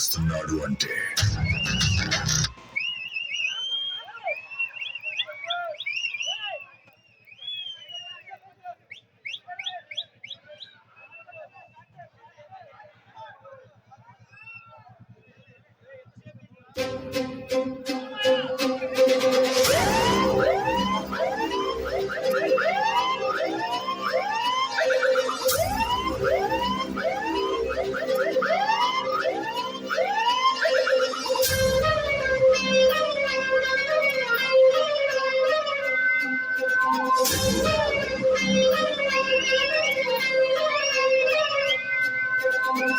వస్తున్నాడు అంటే.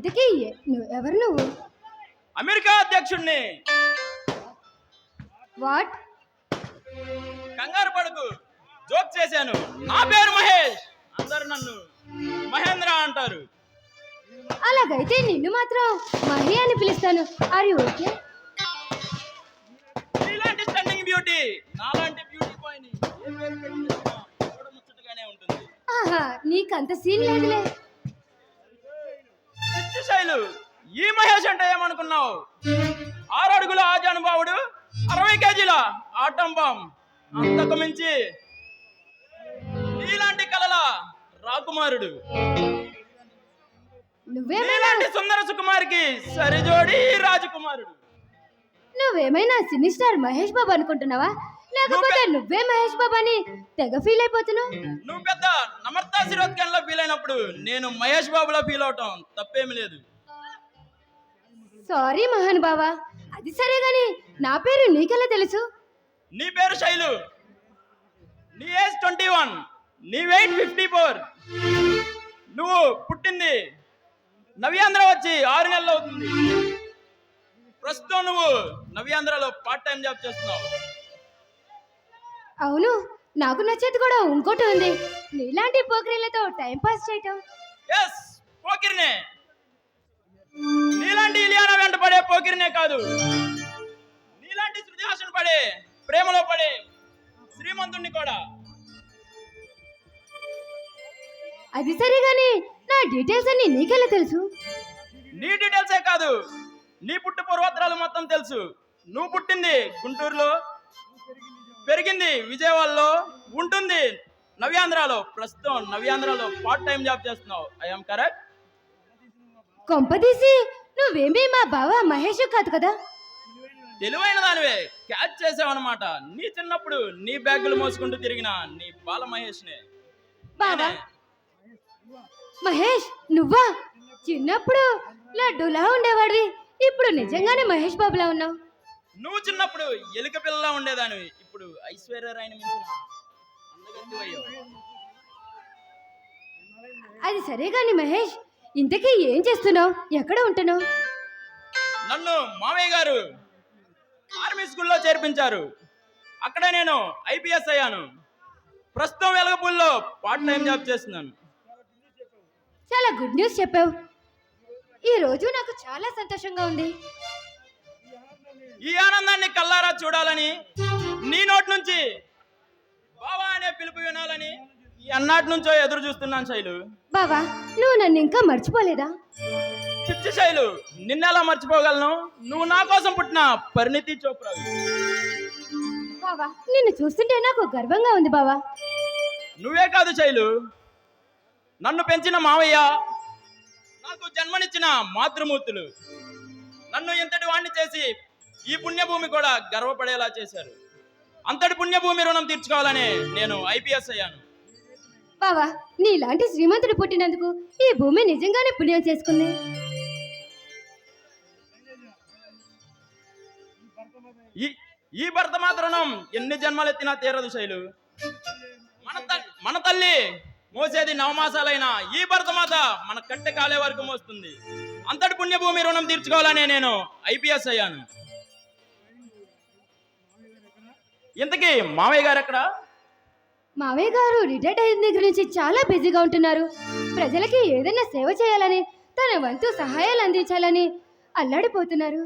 ఇంతకీ ఎవరు నువ్వు? అమెరికా అధ్యక్షుడిని వాట్? కంగారు పడుకు. జోక్ చేశాను. నా పేరు మహేష్. అందరు నన్ను మహేంద్ర అంటారు. అలాగైతే నిన్ను మాత్రం మహి అని పిలుస్తాను. ఆర్ యు ఓకే నీలాంటి స్టన్నింగ్ బ్యూటీ నాలాంటి బ్యూటీ బాయ్ని ఏ పేరు పెట్టి పిలిచినా చూడముచ్చటగానే ఉంటుంది. ఆహా నీకంత సీన్ లేదులే. పిచ్చి శైలు. ఈ మహేష్ అంటే ఏమనుకున్నావు? ఆరు అడుగుల ఆజానుభావుడు అరవై కేజీల ఆటం బాంబ్ అంతకు మించి నీలాంటి కలల రాకుమారుడు. నువ్వేమైనా నీలాంటి సుందర సుకుమారికి సరిజోడి రాజకుమారుడు. నువ్వేమైనా సినీ స్టార్ మహేష్ బాబు అనుకుంటున్నావా? లేకపోతే నువ్వే మహేష్ బాబు అని తెగ ఫీల్ అయిపోతున్నావు? నువ్వు పెద్ద నమర్తా శిరోద్గంలో ఫీల్ అయినప్పుడు నేను మహేష్ బాబులో ఫీల్ అవటం తప్పేమి లేదు. సారీ మహాన్ బావా. అది సరే గాని నా పేరు నీకెలా తెలుసు? నీ పేరు శైలు. నీ ఏజ్ ట్వంటీ వన్. నీ వెయిట్ ఫిఫ్టీ ఫోర్ నువ్వు పుట్టింది నవ్యాంధ్ర వచ్చి ఆరు నెలలు అవుతుంది. ప్రస్తుతం నువ్వు నవ్యాంధ్రలో పార్ట్ టైం జాబ్ చేస్తున్నావు. అవును నాకు నచ్చేది కూడా ఇంకోటి ఉంది. నీలాంటి పోకరీలతో టైం పాస్ చేయటం. ఎస్ పోకిరినే. నీలాంటి ఇలియానా వెంట పడే పోకిరినే కాదు. నీలాంటి శృతిహాసన పడే ప్రేమలో పడే శ్రీమంతుణ్ణి కూడా. అది సరే గాని నా డీటెయిల్స్ అన్ని నీకెలా తెలుసు? నీ డీటెయిల్సే కాదు. నీ పుట్టు పూర్వోత్తరాలు మొత్తం తెలుసు. నువ్వు పుట్టింది గుంటూరులో. పెరిగింది. విజయవాడలో ఉంటుంది. నవ్యాంధ్రలో ప్రస్తుతం నవ్యాంధ్రలో పార్ట్ టైం జాబ్ చేస్తున్నావు. ఐఎమ్ కరెక్ట్ కొంపదీసి నువ్వేమీ మా బావ మహేష్ కాదు కదా? తెలివైన దానివే. క్యాచ్ చేసావన్నమాట. నీ చిన్నప్పుడు నీ బ్యాగులు మోసుకుంటూ తిరిగిన నీ బాల మహేష్నే బావా. మహేష్ నువ్వా? చిన్నప్పుడు లడ్డూలా ఉండేవాడివి. ఇప్పుడు నిజంగానే మహేష్ బాబులా ఉన్నావు. నువ్వు చిన్నప్పుడు ఎలుక పిల్లలా ఉండేదానివి. ఇప్పుడు ఐశ్వర్య రాయని మించిన అందగత్తెవయ్యావు. అది సరే గాని మహేష్ ఇంతకీ ఏం చేస్తున్నావు? ఎక్కడ ఉంటున్నావు? నన్ను మామయ్య గారు ఆర్మీ స్కూల్లో చేర్పించారు. అక్కడే నేను ఐపీఎస్ అయ్యాను. ప్రస్తుతం వెలగపూల్లో పార్ట్ టైం జాబ్ చేస్తున్నాను. చాలా గుడ్ న్యూస్ చెప్పావు. ఈ రోజు నాకు చాలా సంతోషంగా ఉంది. ఈ ఆనందాన్ని కల్లారా చూడాలని నీ నోటి నుంచి బావా అనే పిలుపు వినాలని ఈ అన్నాటి నుంచో ఎదురు చూస్తున్నాను శైలు. బావా నువ్వు నన్ను ఇంకా మర్చిపోలేదా? పిచ్చి శైలు నిన్నెలా మర్చిపోగలను? నువ్వు నా కోసం పుట్టిన పరిణితి చోప్రా. బావా నిన్ను చూస్తుంటే నాకు గర్వంగా ఉంది బావా. నువ్వే కాదు శైలు నన్ను పెంచిన మావయ్య నాకు జన్మనిచ్చిన మాతృమూర్తులు. నన్ను ఇంతటి వాణ్ణి చేసి ఈ పుణ్యభూమి కూడా గర్వపడేలా చేశారు. అంతటి పుణ్యభూమి రుణం తీర్చుకోవాలని నేను ఐపీఎస్ అయ్యాను. బావా నీలాంటి శ్రీమంతుడు పుట్టినందుకు ఈ భూమి నిజంగానే పుణ్యం చేసుకుంది. ఈ ఈ భర్త మాత్రం ఎన్ని జన్మలెత్తినా తీరదు శైలు. మన మన తల్లి మోసేది నవమాసాలైన ఈ భర్త మాత మన కట్టె కాలే వరకు మోస్తుంది. అంతటి పుణ్యభూమి రుణం తీర్చుకోవాలనే నేను ఐపీఎస్ అయ్యాను. ఇంతకీ మావయ్య గారు ఎక్కడ? మావయ్య గారు రిటైర్డ్ అయిన దగ్గర నుంచి చాలా బిజీగా ఉంటున్నారు. ప్రజలకి ఏదైనా సేవ చేయాలని తన వంతు సహాయాలు అందించాలని అల్లాడిపోతున్నారు.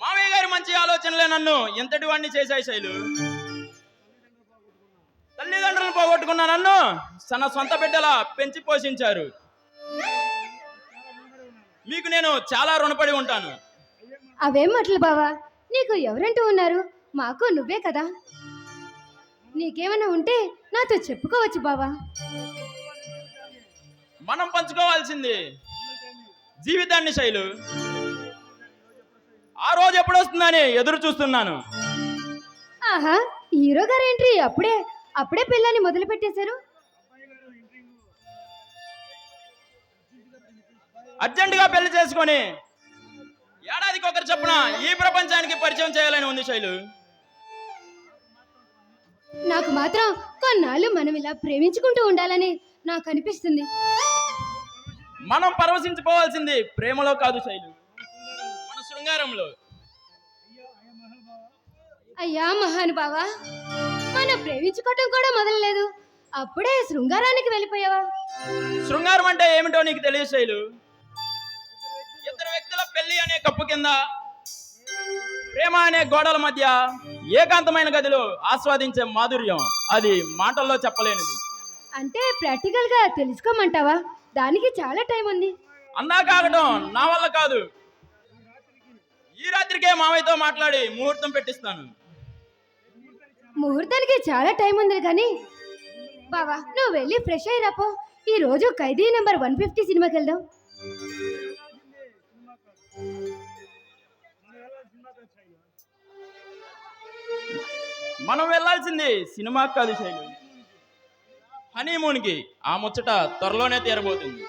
మావయ్య గారి మంచి ఆలోచనలే నన్ను ఎంతటి వాడిని చేశాయి శైలు? తల్లిదండ్రులను పోగొట్టుకున్న నన్ను తన సొంత బిడ్డలా పెంచి పోషించారు. మీకు నేను చాలా రుణపడి ఉంటాను. అవేం మాటలు బావా? నీకు ఎవరంటూ ఉన్నారు? మాకు నువ్వే కదా. నీకేమైనా ఉంటే నాతో చెప్పుకోవచ్చు బావా. మనం పంచుకోవాల్సింది జీవితాన్ని శైలు. ఆ రోజు ఎప్పుడు వస్తుందని ఎదురు చూస్తున్నాను. ఆహా హీరో గారు ఎంట్రీ అప్పుడే అప్పుడే పిల్లని మొదలు పెట్టేశారు? అర్జెంటుగా పెళ్ళి చేసుకొని ఏడాదికి ఒకరు చొప్పున ఈ ప్రపంచానికి పరిచయం చేయాలని ఉంది శైలు. నాకు మాత్రం కొన్నాళ్ళు మనం ఇలా ప్రేమించుకుంటూ ఉండాలని నాకు అనిపిస్తుంది. మనం పరవశించిపోవాల్సింది ప్రేమలో కాదు శైలు. మన శృంగారంలో. అయ్యా మహానుభావా మనం ప్రేమించుకోవటం కూడా మొదలలేదు. అప్పుడే శృంగారానికి వెళ్ళిపోయావా? శృంగారం అంటే ఏమిటో నీకు తెలియదు శైలు. పెళ్ళి అనే కప్పు కింద ప్రేమ అనే గోడల మధ్య ఏకాంతమైన గదిలో ఆస్వాదించే మాధుర్యం అది మాటల్లో చెప్పలేనిది. అంటే ప్రాక్టికల్గా తెలుసుకోమంటావా? దానికి చాలా టైం ఉంది. అందా కాగటం నా వల్ల కాదు. ఈ రాత్రికే మామయ్యతో మాట్లాడి ముహూర్తం పెట్టిస్తాను. ముహూర్తానికి చాలా టైం ఉంది కానీ. బావా నువ్వు వెళ్ళి ఫ్రెష్ అయ్యిరాపో ఈ రోజు ఖైదీ నెంబర్ వన్ ఫిఫ్టీ సినిమాకి వెళ్దాం. మనం వెళ్ళాల్సింది సినిమా కాదు శైలు. హనీమూన్కి ఆ ముచ్చట త్వరలోనే తీరబోతుంది.